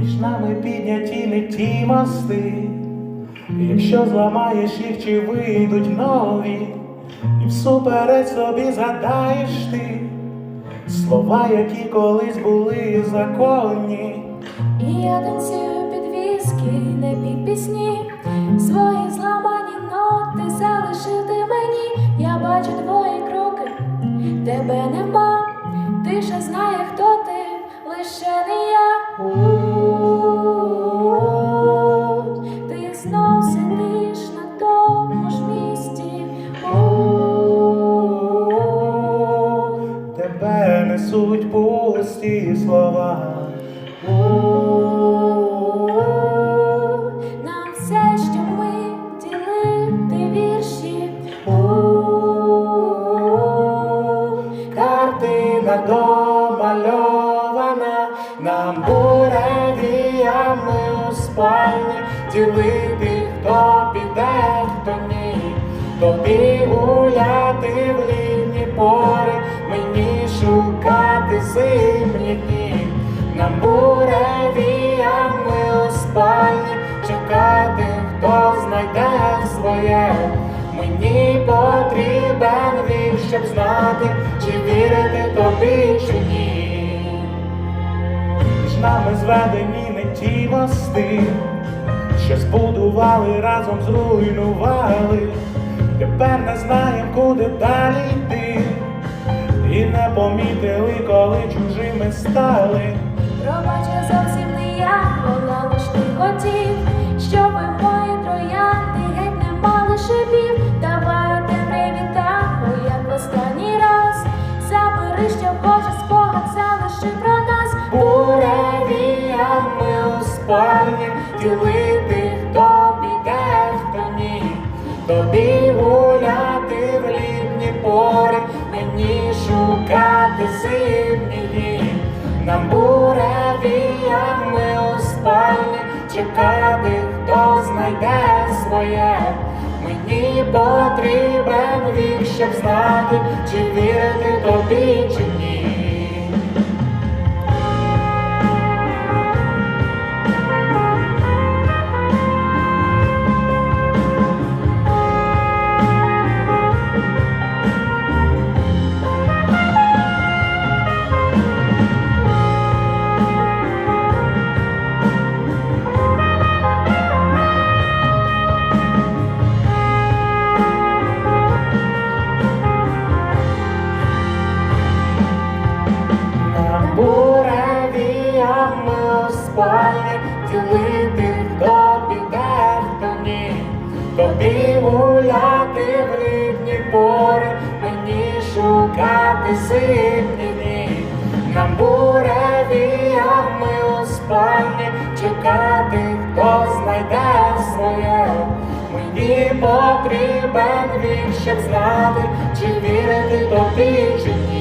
між нами підняті не ті мости. Якщо зламаєш їх, чи вийдуть нові, і всупереч собі згадаєш ти слова, які колись були законні. І я танцюю під віскі, не під пісні. Свої зламані ноти залишив ти мені. Я бачу твої кроки, тебе нема. Ти ще знає, хто ти, лише не я. Знов сидиш на тому ж місці. Тебе несуть пусті слова. Нам все, що ми ділити вірші. Картина домальована, спальні ділити, хто піде, хто ні, тобі гуляти в літні пори, мені шукати зимні дні, нам буревіями у спальні чекати, хто знайде своє. Мені потрібен вік, щоб знати, чи вірити тобі, чи ні. Нами зведені не ті мости, що збудували разом зруйнували. Тепер не знаєм, куди далі йти. І не помітили, коли чужими стали. Пробач, зовсім не я, була лиш ти хотів, спальні ділити, хто піде, хто ні. Тобі гуляти в літні пори, мені шукати дні. Нам буревіями у спальні чекати, хто знайде своє. Мені потрібен вік, щоб знати, чи вірити тобі, чи ні. Спальні ділити, хто піде, хто ні. Тобі гуляти в літні пори, мені шукати зимні дні. Нам буревіями у спальні чекати, хто знайде своє. Мені потрібен вік, щоб знати, чи вірити тобі, чи ні.